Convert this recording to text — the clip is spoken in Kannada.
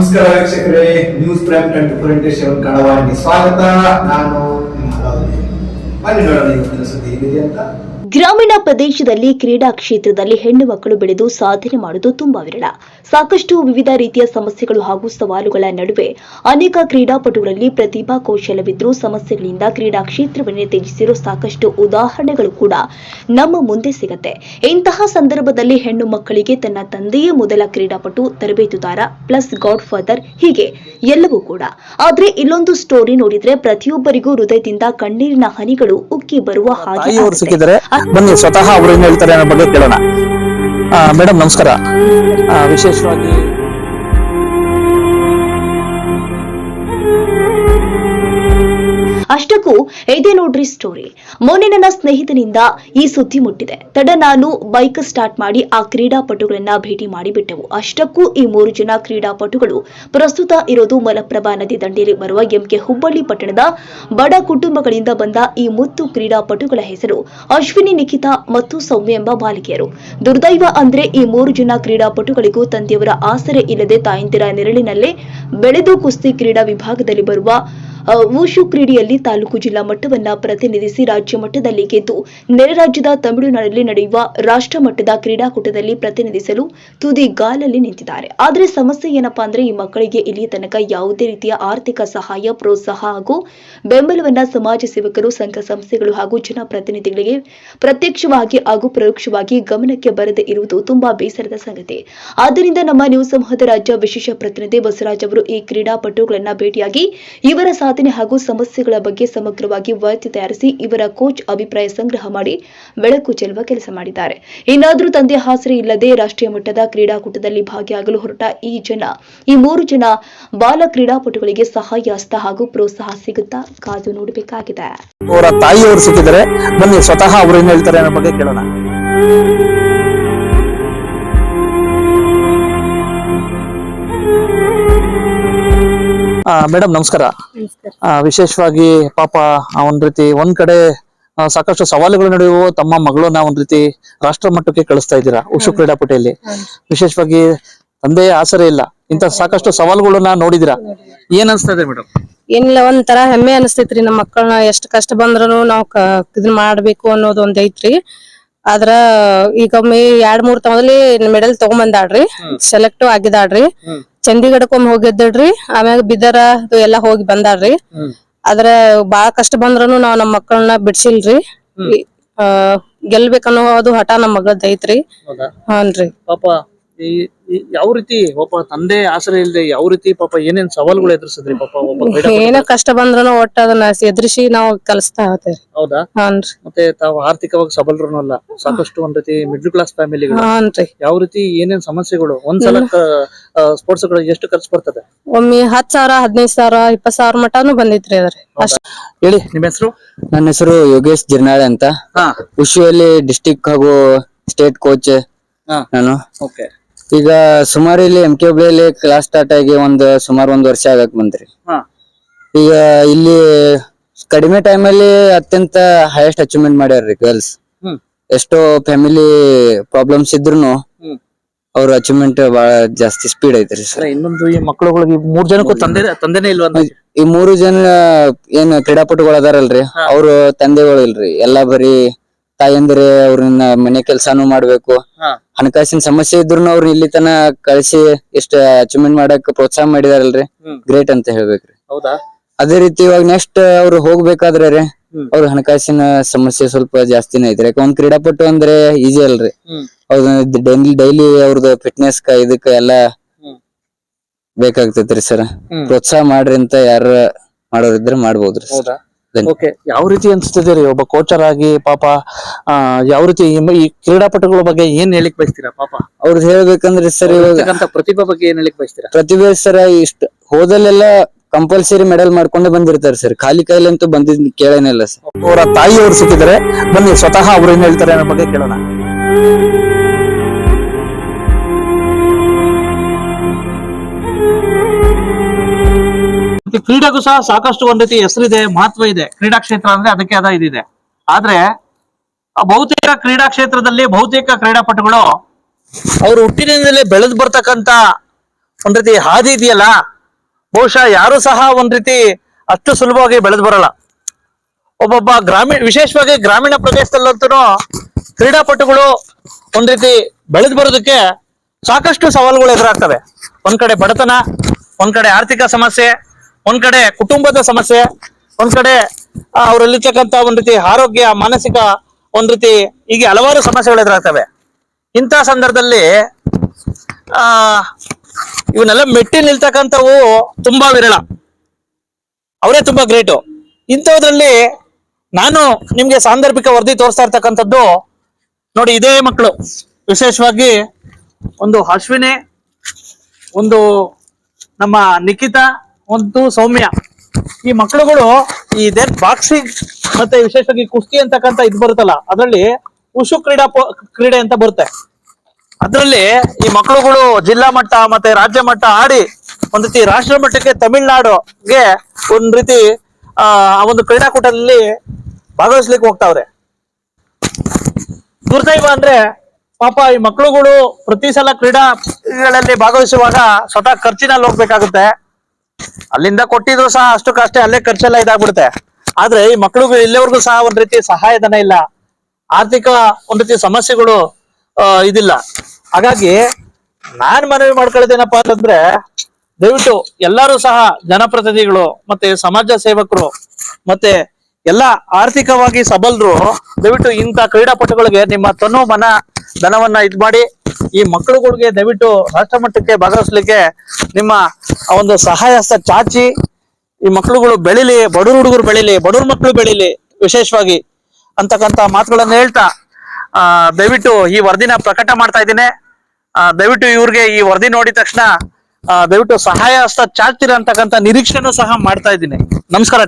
ನಮಸ್ಕಾರ ವೀಕ್ಷಕರೇ news prime twenty four into ಸ್ವಾಗತ ನಾನು ನಿಮ್ಮ. ಬನ್ನಿ ನೋಡೋಣ ಇವತ್ತಿನ ಸುದ್ದಿ ಏನಿದೆ ಅಂತ ಗ್ರಾಮೀಣ ಪ್ರದೇಶದಲ್ಲಿ ಕ್ರೀಡಾ ಕ್ಷೇತ್ರದಲ್ಲಿ ಹೆಣ್ಣು ಮಕ್ಕಳು ಬೆಳೆದು ಸಾಧನೆ ಮಾಡುವುದು ತುಂಬಾ ವಿರಳ. ಸಾಕಷ್ಟು ವಿವಿಧ ರೀತಿಯ ಸಮಸ್ಯೆಗಳು ಹಾಗೂ ಸವಾಲುಗಳ ನಡುವೆ ಅನೇಕ ಕ್ರೀಡಾಪಟುಗಳಲ್ಲಿ ಪ್ರತಿಭಾ ಕೌಶಲವಿದ್ರೂ ಸಮಸ್ಯೆಗಳಿಂದ ಕ್ರೀಡಾ ಕ್ಷೇತ್ರವನ್ನೇ ತ್ಯಜಿಸಿರುವ ಸಾಕಷ್ಟು ಉದಾಹರಣೆಗಳು ಕೂಡ ನಮ್ಮ ಮುಂದೆ ಸಿಗತ್ತೆ. ಇಂತಹ ಸಂದರ್ಭದಲ್ಲಿ ಹೆಣ್ಣು ಮಕ್ಕಳಿಗೆ ತನ್ನ ತಂದೆಯೇ ಮೊದಲ ಕ್ರೀಡಾಪಟು ತರಬೇತುದಾರ ಪ್ಲಸ್ ಗಾಡ್ ಫಾದರ್ ಹೀಗೆ ಎಲ್ಲವೂ ಕೂಡ. ಆದ್ರೆ ಇಲ್ಲೊಂದು ಸ್ಟೋರಿ ನೋಡಿದ್ರೆ ಪ್ರತಿಯೊಬ್ಬರಿಗೂ ಹೃದಯದಿಂದ ಕಣ್ಣೀರಿನ ಹನಿಗಳು ಉಕ್ಕಿ ಬರುವ ಹಾಗೆ ಬನ್ನಿ ಸ್ವತಃ ಅವರು ಏನ್ ಹೇಳ್ತಾರೆ ಅನ್ನೋ ಬಗ್ಗೆ ಕೇಳೋಣ. ಮೇಡಮ್ ನಮಸ್ಕಾರ. ವಿಶೇಷವಾಗಿ ಅಷ್ಟಕ್ಕೂ ಇದೇ ನೋಡ್ರಿ ಸ್ಟೋರಿ ಮೊನ್ನೆ ನನ್ನ ಸ್ನೇಹಿತನಿಂದ ಈ ಸುದ್ದಿ ಮುಟ್ಟಿದೆ. ತಡ ನಾನು ಬೈಕ್ ಸ್ಟಾರ್ಟ್ ಮಾಡಿ ಆ ಕ್ರೀಡಾಪಟುಗಳನ್ನ ಭೇಟಿ ಮಾಡಿಬಿಟ್ಟೆವು. ಅಷ್ಟಕ್ಕೂ ಈ ಮೂರು ಜನ ಕ್ರೀಡಾಪಟುಗಳು ಪ್ರಸ್ತುತ ಇರೋದು ಮಲಪ್ರಭಾ ನದಿ ದಂಡೆಯಲ್ಲಿ ಬರುವ ಎಂಕೆ ಹುಬ್ಬಳ್ಳಿ ಪಟ್ಟಣದ ಬಡ ಕುಟುಂಬಗಳಿಂದ ಬಂದ ಈ ಮುತ್ತು ಕ್ರೀಡಾಪಟುಗಳ ಹೆಸರು ಅಶ್ವಿನಿ, ನಿಖಿತಾ ಮತ್ತು ಸೌಮ್ಯ ಎಂಬ ಬಾಲಿಕೆಯರು. ದುರ್ದೈವ ಅಂದ್ರೆ ಈ ಮೂರು ಜನ ಕ್ರೀಡಾಪಟುಗಳಿಗೂ ತಂದೆಯವರ ಆಸರೆ ಇಲ್ಲದೆ ತಾಯಂದಿರ ನೆರಳಿನಲ್ಲೇ ಬೆಳೆದು ಕುಸ್ತಿ ಕ್ರೀಡಾ ವಿಭಾಗದಲ್ಲಿ ಬರುವ ವೂಶು ಕ್ರೀಡೆಯಲ್ಲಿ ತಾಲೂಕು ಜಿಲ್ಲಾ ಮಟ್ಟವನ್ನ ಪ್ರತಿನಿಧಿಸಿ ರಾಜ್ಯ ಮಟ್ಟದಲ್ಲಿ ಗೆದ್ದು ನೆರೆ ರಾಜ್ಯದ ತಮಿಳುನಾಡಲ್ಲಿ ನಡೆಯುವ ರಾಷ್ಟ್ರ ಮಟ್ಟದ ಕ್ರೀಡಾಕೂಟದಲ್ಲಿ ಪ್ರತಿನಿಧಿಸಲು ತುದಿಗಾಲಲ್ಲಿ ನಿಂತಿದ್ದಾರೆ. ಆದರೆ ಸಮಸ್ಯೆ ಏನಪ್ಪಾ ಅಂದ್ರೆ ಈ ಮಕ್ಕಳಿಗೆ ಇಲ್ಲಿಯ ತನಕ ಯಾವುದೇ ರೀತಿಯ ಆರ್ಥಿಕ ಸಹಾಯ, ಪ್ರೋತ್ಸಾಹ ಹಾಗೂ ಬೆಂಬಲವನ್ನ ಸಮಾಜ ಸೇವಕರು, ಸಂಘ ಸಂಸ್ಥೆಗಳು ಹಾಗೂ ಜನಪ್ರತಿನಿಧಿಗಳಿಗೆ ಪ್ರತ್ಯಕ್ಷವಾಗಿ ಹಾಗೂ ಪರೋಕ್ಷವಾಗಿ ಗಮನಕ್ಕೆ ಬರದೇ ಇರುವುದು ತುಂಬಾ ಬೇಸರದ ಸಂಗತಿ. ಆದ್ದರಿಂದ ನಮ್ಮ ನ್ಯೂಸ್ ಸಮೂಹದ ರಾಜ್ಯ ವಿಶೇಷ ಪ್ರತಿನಿಧಿ ಬಸವರಾಜ್ ಅವರು ಈ ಕ್ರೀಡಾಪಟುಗಳನ್ನ ಭೇಟಿಯಾಗಿ ಇವರ ಸಾಧನೆ ಹಾಗೂ ಸಮಸ್ಯೆಗಳ ಬಗ್ಗೆ ಸಮಗ್ರವಾಗಿ ವರದಿ ತಯಾರಿಸಿ ಇವರ ಕೋಚ್ ಅಭಿಪ್ರಾಯ ಸಂಗ್ರಹ ಮಾಡಿ ಬೆಳಕು ಚೆಲ್ಲುವ ಕೆಲಸ ಮಾಡಿದ್ದಾರೆ. ಇನ್ನಾದರೂ ತಂದೆ ಹಾಸರಿ ಇಲ್ಲದೆ ರಾಷ್ಟ್ರೀಯ ಮಟ್ಟದ ಕ್ರೀಡಾಕೂಟದಲ್ಲಿ ಭಾಗಿಯಾಗಲು ಹೊರಟ ಈ ಜನ, ಈ ಮೂರು ಜನ ಬಾಲ ಕ್ರೀಡಾಪಟುಗಳಿಗೆ ಸಹಾಯ ಹಸ್ತ ಹಾಗೂ ಪ್ರೋತ್ಸಾಹ ಸಿಗುತ್ತಾ ಕಾದು ನೋಡಬೇಕಾಗಿದೆ. ಅವರ ತಾಯಿಯವರು ಸಿಕ್ಕಿದರೆ ಬನ್ನಿ, ಸ್ವತಃ ಅವರು ಏನ್ ಹೇಳ್ತಾರೆ ಅನ್ನೋ ಬಗ್ಗೆ ಕೇಳೋಣ. ಮೇಡಮ್ ನಮಸ್ಕಾರ. ಆ, ವಿಶೇಷವಾಗಿ ಪಾಪ ಒಂದ್ ರೀತಿ ಒಂದ್ ಕಡೆ ಸಾಕಷ್ಟು ಸವಾಲುಗಳು ನಡೆಯುವ ತಮ್ಮ ಮಗಳನ್ನ ಒಂದ್ ರೀತಿ ರಾಷ್ಟ್ರ ಮಟ್ಟಕ್ಕೆ ಕಳಿಸ್ತಾ ಇದ್ದೀರಾ ಉಷು ಕ್ರೀಡಾಪಟುಯಲ್ಲಿ ವಿಶೇಷವಾಗಿ ತಂದೆಯ ಆಸರೆ ಇಲ್ಲ. ಇಂತ ಸಾಕಷ್ಟು ಸವಾಲುಗಳನ್ನ ನೋಡಿದಿರಾ ಏನ್ ಅನ್ಸ್ತಾ ಇದೆ ಮೇಡಮ್? ಏನಿಲ್ಲ ಒಂಥರ ಹೆಮ್ಮೆ ಅನಿಸ್ತೈತ್ರಿ ನಮ್ಮ ಮಕ್ಕಳನ್ನ ಎಷ್ಟು ಕಷ್ಟ ಬಂದ್ರೂ ನಾವ್ ಇದನ್ನ ಇದನ್ ಮಾಡ್ಬೇಕು ಅನ್ನೋದು ಒಂದ್ ಐತ್ರಿ ಆದ್ರ ಈಗ ಒಮ್ಮೆ ಎರಡ್ ಮೂರ್ ತವಲಿ ಮೆಡಲ್ ತಗೊಂಬಂದಾಡ್ರಿ ಸೆಲೆಕ್ಟ್ ಆಗಿದಾಳ್ರಿ ಹ್ಮ್. ಚಂಡೀಗಢಕ್ಕೊಮ್ಮೆ ಹೋಗಿದ್ದಳ್ರಿ. ಆಮ್ಯಾಗ ಬಿದರ ಅದು ಎಲ್ಲಾ ಹೋಗಿ ಬಂದಾಳ್ರಿ. ಆದ್ರ ಬಾಳ ಕಷ್ಟ ಬಂದ್ರನು ನಾವ್ ನಮ್ ಮಕ್ಕಳನ್ನ ಬಿಡ್ಸಿಲ್ರಿ. ಆ, ಗೆಲ್ಬೇಕನ್ನೋದು ಹಠ ನಮ್ ಮಗಳ್ದ ಐತ್ರಿ. ಹಾನ್ರಿ ಪಾಪ ಈ ಯಾವ ರೀತಿ ಒಬ್ಬ ತಂದೆ ಆಸರೆ ಇಲ್ಲದೆ ಯಾವ ರೀತಿ ಪಾಪ ಏನೇನ್ ಸವಾಲುಗಳು ಎದುರಿಸಿದ್ರಿ ಪಾಪ ಒಬ್ಬ? ಏನ ಕಷ್ಟ ಬಂದ್ರನು ಒಟ್ಟ ಅದನ್ನ ಎದುರಿಸಿ ನಾವು ಕಲಿಸ್ತಾ ಹೋಗ್ತೇವ್ರಿ ಹೌದಾ? ಹಾನ್ರಿ ಮತ್ತೆ ತಾವು ಆರ್ಥಿಕವಾಗಿ ಸಬಲರು ಅಲ್ಲ ಸಾಕಷ್ಟು ಒಂದ್ ರೀತಿ ಮಿಡ್ಲ್ ಕ್ಲಾಸ್ ಫ್ಯಾಮಿಲಿಗಳು ಹಾನ್ರಿ ಯಾವ ರೀತಿ ಏನೇನ್ ಸಮಸ್ಯೆಗಳು? ಒಂದ್ಸಲ ಸ್ಪೋರ್ಟ್ಸ್ಗಳು ಎಷ್ಟು ಖರ್ಚು ಬರ್ತದೆ? ಒಮ್ಮೆ ಹತ್ ಸಾವಿರ ಹದಿನೈದು ಸಾವಿರ ಇಪ್ಪತ್ ಸಾವಿರ ಮಟಾನು ಬಂದೈತ್ರಿ ಅದ್ರಿ. ಅಷ್ಟ್. ಹೇಳಿ ನಿಮ್ಮ ಹೆಸರು? ನನ್ನ ಹೆಸರು ಯೋಗೇಶ್ ಜಿರ್ನಾಳೆ ಅಂತ. ಹಾ. ಡಿಸ್ಟಿಕ್ ಹಾಗೂ ಸ್ಟೇಟ್ ಕೋಚ್ ಹಾ. ನಾನು. ಓಕೆ ಈಗ ಸುಮಾರು ಇಲ್ಲಿ ಎಂ ಕೆ ಹುಬ್ಳಿಯಲ್ಲಿ ಕ್ಲಾಸ್ ಸ್ಟಾರ್ಟ್ ಆಗಿ ಒಂದು ಸುಮಾರು ಒಂದ್ ವರ್ಷ ಆಗಕ್ ಬಂದ್ರಿ. ಹಾ. ಈಗ ಇಲ್ಲಿ ಕಡಿಮೆ ಟೈಮಲ್ಲಿ ಅತ್ಯಂತ ಹೈಯೆಸ್ಟ್ ಅಚೀವ್ಮೆಂಟ್ ಮಾಡ್ಯಾರ್ರಿ ಗರ್ಲ್ಸ್ ಹ್ಮ್. ಎಷ್ಟೋ ಫ್ಯಾಮಿಲಿ ಪ್ರಾಬ್ಲಮ್ಸ್ ಇದ್ರುನು ಹ್ಮ್. ಅವ್ರ ಅಚೀವ್ಮೆಂಟ್ ಬಹಳ ಜಾಸ್ತಿ ಸ್ಪೀಡ್ ಐತ್ರಿ ಅಲ್ಲ ಸರ್ ಇನ್ನೊಂದು ಈ ಮಕ್ಕಳುಗಳಿಗೆ ಮೂರ್ ಜನಕ್ಕೂ ತಂದೆ ತಂದೆನೇ ಇಲ್ವಾ ಈ ಮೂರು ಜನ ಏನ್ ಕ್ರೀಡಾಪಟುಗಳು ಅದಾರಲ್ರಿ ಅವ್ರು ತಂದೆಗಳು ಇಲ್ರಿ ಎಲ್ಲಾ ಬರೀ ತಾಯಂದ್ರೆ ಅವ್ರನ್ನ ಮನೆ ಕೆಲ್ಸಾನು ಮಾಡ್ಬೇಕು. ಹಣಕಾಸಿನ ಸಮಸ್ಯೆ ಇದ್ರು ಅವ್ರ ಇಲ್ಲಿ ತನ ಕಳಿಸಿ ಇಷ್ಟ ಅಚೀವ್ಮೆಂಟ್ ಮಾಡಕ್ ಪ್ರೋತ್ಸಾಹ ಮಾಡಿದಾರಲ್ರಿ? ಗ್ರೇಟ್ ಅಂತ ಹೇಳ್ಬೇಕ್ರಿ. ಹೌದಾ? ಅದೇ ರೀತಿ ಇವಾಗ ನೆಕ್ಸ್ಟ್ ಅವ್ರು ಹೋಗ್ಬೇಕಾದ್ರೆ ರೀ. ಅವ್ರ ಹಣಕಾಸಿನ ಸಮಸ್ಯೆ ಸ್ವಲ್ಪ ಜಾಸ್ತಿನೇ ಐತ್ರಿ. ಯಾಕೆ ಒಂದ್ ಕ್ರೀಡಾಪಟು ಅಂದ್ರೆ ಈಜಿ ಅಲ್ರಿ. ಅವ್ರ ಡೈಲಿ ಡೈಲಿ ಅವ್ರದ್ದು ಫಿಟ್ನೆಸ್ ಕ ಇದಕ್ಕ ಎಲ್ಲಾ ಬೇಕಾಗ್ತೈತ್ರಿ ಸರ್. ಪ್ರೋತ್ಸಾಹ ಮಾಡ್ರಿ ಅಂತ ಯಾರ ಮಾಡೋರಿದ್ರೆ ಮಾಡ್ಬೋದ್ರಿ ಓಕೆ ಯಾವ ರೀತಿ ಅನ್ಸ್ತದೆ ರೀ ಒಬ್ಬ ಕೋಚರ್ ಆಗಿ ಪಾಪ ಆ ಯಾವ ರೀತಿ ಈ ಕ್ರೀಡಾಪಟುಗಳ ಬಗ್ಗೆ ಏನ್ ಹೇಳಿಕ್ ಬಯಸ್ತೀರಾ ಪಾಪ? ಅವ್ರದ್ದು ಹೇಳ್ಬೇಕಂದ್ರೆ ಸರ್ ಇವಾಗ ಇರ್ತಕ್ಕಂಥ ಪ್ರತಿಭೆ ಬಗ್ಗೆ ಏನ್ ಹೇಳಿಕ್ ಬಯಸ್ತೀರಾ? ಪ್ರತಿಭೆ ಸರ್ ಇಷ್ಟ ಹೋದಲ್ಲೆಲ್ಲ ಕಂಪಲ್ಸರಿ ಮೆಡಲ್ ಮಾಡ್ಕೊಂಡೇ ಬಂದಿರ್ತಾರೆ ಸರ್. ಖಾಲಿ ಕೈಲಂತೂ ಬಂದಿದ್ ಕೇಳೇನಿಲ್ಲ ಸರ್. ಅವರ ತಾಯಿಯವರು ಸಿಕ್ಕಿದ್ರೆ ಬನ್ನಿ ಸ್ವತಃ ಅವ್ರೇನ್ ಏನ್ ಹೇಳ್ತಾರೆ ಅನ್ನೋ ಬಗ್ಗೆ ಕೇಳೋಣ. ಮತ್ತೆ ಕ್ರೀಡೆಗೂ ಸಹ ಸಾಕಷ್ಟು ಒಂದ್ ರೀತಿ ಹೆಸರಿದೆ, ಮಹತ್ವ ಇದೆ. ಕ್ರೀಡಾ ಕ್ಷೇತ್ರ ಅಂದ್ರೆ ಅದಕ್ಕೆ ಅದ ಇದಿದೆ. ಆದ್ರೆ ಬಹುತೇಕ ಕ್ರೀಡಾ ಕ್ಷೇತ್ರದಲ್ಲಿ ಬಹುತೇಕ ಕ್ರೀಡಾಪಟುಗಳು ಅವ್ರು ಹುಟ್ಟಿನಿಂದಲೇ ಬೆಳೆದು ಬರ್ತಕ್ಕಂತ ಒಂದ್ ರೀತಿ ಹಾದಿ ಇದೆಯಲ್ಲ, ಬಹುಶಃ ಯಾರು ಸಹ ಒಂದ್ ರೀತಿ ಅಷ್ಟು ಸುಲಭವಾಗಿ ಬೆಳೆದು ಬರಲ್ಲ. ಒಬ್ಬೊಬ್ಬ ಗ್ರಾಮೀಣ, ವಿಶೇಷವಾಗಿ ಗ್ರಾಮೀಣ ಪ್ರದೇಶದಲ್ಲಂತೂ ಕ್ರೀಡಾಪಟುಗಳು ಒಂದ್ ರೀತಿ ಬೆಳೆದು ಬರೋದಕ್ಕೆ ಸಾಕಷ್ಟು ಸವಾಲುಗಳು ಎದುರಾಗ್ತವೆ. ಒಂದ್ ಕಡೆ ಬಡತನ, ಒಂದ್ ಕಡೆ ಆರ್ಥಿಕ ಸಮಸ್ಯೆ ಒಂದ್ ಕಡೆ ಕುಟುಂಬದ ಸಮಸ್ಯೆ, ಒಂದ್ ಕಡೆ ಅವರಲ್ಲಿರ್ತಕ್ಕಂತ ಒಂದ್ ರೀತಿ ಆರೋಗ್ಯ, ಮಾನಸಿಕ ಒಂದ್ ರೀತಿ ಹೀಗೆ ಹಲವಾರು ಸಮಸ್ಯೆಗಳು ಎದುರಾಗ್ತವೆ. ಇಂಥ ಸಂದರ್ಭದಲ್ಲಿ, ಆ, ಇವನ್ನೆಲ್ಲ ಮೆಟ್ಟಿ ನಿಲ್ತಕ್ಕಂಥವು ತುಂಬಾ ವಿರಳ. ಅವರೇ ತುಂಬಾ ಗ್ರೇಟು. ಇಂಥದ್ರಲ್ಲಿ ನಾನು ನಿಮ್ಗೆ ಸಾಂದರ್ಭಿಕ ವರದಿ ತೋರಿಸ್ತಾ ಇರ್ತಕ್ಕಂಥದ್ದು, ನೋಡಿ ಇದೇ ಮಕ್ಕಳು. ವಿಶೇಷವಾಗಿ ಒಂದು ಅಶ್ವಿನಿ, ಒಂದು ನಮ್ಮ ನಿಖಿತಾ ಒಂದು ಸೌಮ್ಯ. ಈ ಮಕ್ಕಳುಗಳು ಈ ಇದೇನ್ ಬಾಕ್ಸಿಂಗ್ ಮತ್ತೆ ವಿಶೇಷವಾಗಿ ಕುಸ್ತಿ ಅಂತಕ್ಕಂಥ ಇದು ಬರುತ್ತಲ್ಲ, ಅದರಲ್ಲಿ ಉಷು ಕ್ರೀಡಾ ಕ್ರೀಡೆ ಅಂತ ಬರುತ್ತೆ. ಅದರಲ್ಲಿ ಈ ಮಕ್ಕಳುಗಳು ಜಿಲ್ಲಾ ಮಟ್ಟ ಮತ್ತೆ ರಾಜ್ಯ ಮಟ್ಟ ಆಡಿ ಒಂದ್ ರೀತಿ ರಾಷ್ಟ್ರ ಮಟ್ಟಕ್ಕೆ ತಮಿಳ್ನಾಡುಗೆ ಒಂದ್ ರೀತಿ ಆ ಒಂದು ಕ್ರೀಡಾಕೂಟದಲ್ಲಿ ಭಾಗವಹಿಸ್ಲಿಕ್ಕೆ ಹೋಗ್ತಾವ್ರೆ. ದುರ್ದೈವ ಅಂದ್ರೆ ಪಾಪ ಈ ಮಕ್ಕಳುಗಳು ಪ್ರತಿ ಸಲ ಕ್ರೀಡಾಗಳಲ್ಲಿ ಭಾಗವಹಿಸುವಾಗ ಸ್ವತಃ ಖರ್ಚಿನಲ್ಲಿ ಹೋಗ್ಬೇಕಾಗುತ್ತೆ. ಅಲ್ಲಿಂದ ಕೊಟ್ಟಿದ್ರು ಸಹ ಅಷ್ಟಕ್ಕಷ್ಟೇ ಅಲ್ಲೇ ಖರ್ಚೆಲ್ಲ ಇದಾಗ್ಬಿಡುತ್ತೆ. ಆದ್ರೆ ಈ ಮಕ್ಕಳಿಗೂ ಇಲ್ಲಿವರೆಗೂ ಸಹ ಒಂದ್ ರೀತಿ ಸಹಾಯಧನ ಇಲ್ಲ. ಆರ್ಥಿಕ ಒಂದ್ ರೀತಿ ಸಮಸ್ಯೆಗಳು ಇದಿಲ್ಲ. ಹಾಗಾಗಿ ನಾನ್ ಮನವಿ ಮಾಡ್ಕೊಳ್ತೇನಪ್ಪ ಅಂತಂದ್ರೆ, ದಯವಿಟ್ಟು ಎಲ್ಲರೂ ಸಹ ಜನಪ್ರತಿನಿಧಿಗಳು ಮತ್ತೆ ಸಮಾಜ ಸೇವಕರು ಮತ್ತೆ ಎಲ್ಲ ಆರ್ಥಿಕವಾಗಿ ಸಬಲರು ದಯವಿಟ್ಟು ಇಂಥ ಕ್ರೀಡಾಪಟುಗಳಿಗೆ ನಿಮ್ಮ ತನು ಮನ, ಧನವನ್ನ ಇದ್ ಮಾಡಿ ಈ ಮಕ್ಕಳುಗಳಿಗೆ ದಯವಿಟ್ಟು ರಾಷ್ಟ್ರ ಮಟ್ಟಕ್ಕೆ ಭಾಗವಹಿಸ್ಲಿಕ್ಕೆ ನಿಮ್ಮ ಒಂದು ಸಹಾಯ ಚಾಚಿ, ಈ ಮಕ್ಕಳುಗಳು ಬೆಳಿಲಿ, ಬಡವ್ರ ಹುಡುಗರು ಬೆಳಿಲಿ, ಬಡವ್ರ ಮಕ್ಕಳು ಬೆಳಿಲಿ, ವಿಶೇಷವಾಗಿ ಅಂತಕ್ಕಂತ ಮಾತುಗಳನ್ನು ಹೇಳ್ತಾ, ಆ, ದಯವಿಟ್ಟು ಈ ವರದಿನ ಪ್ರಕಟ ಮಾಡ್ತಾ ಇದ್ದೀನಿ. ದಯವಿಟ್ಟು ಇವ್ರಿಗೆ ಈ ವರದಿ ನೋಡಿದ ತಕ್ಷಣ ದಯವಿಟ್ಟು ಸಹಾಯ ಹಸ್ತ ಚಾಚ್ತೀರ ಅಂತಕ್ಕಂಥ ನಿರೀಕ್ಷೆನೂ ಸಹ ಮಾಡ್ತಾ ಇದ್ದೀನಿ. ನಮಸ್ಕಾರ.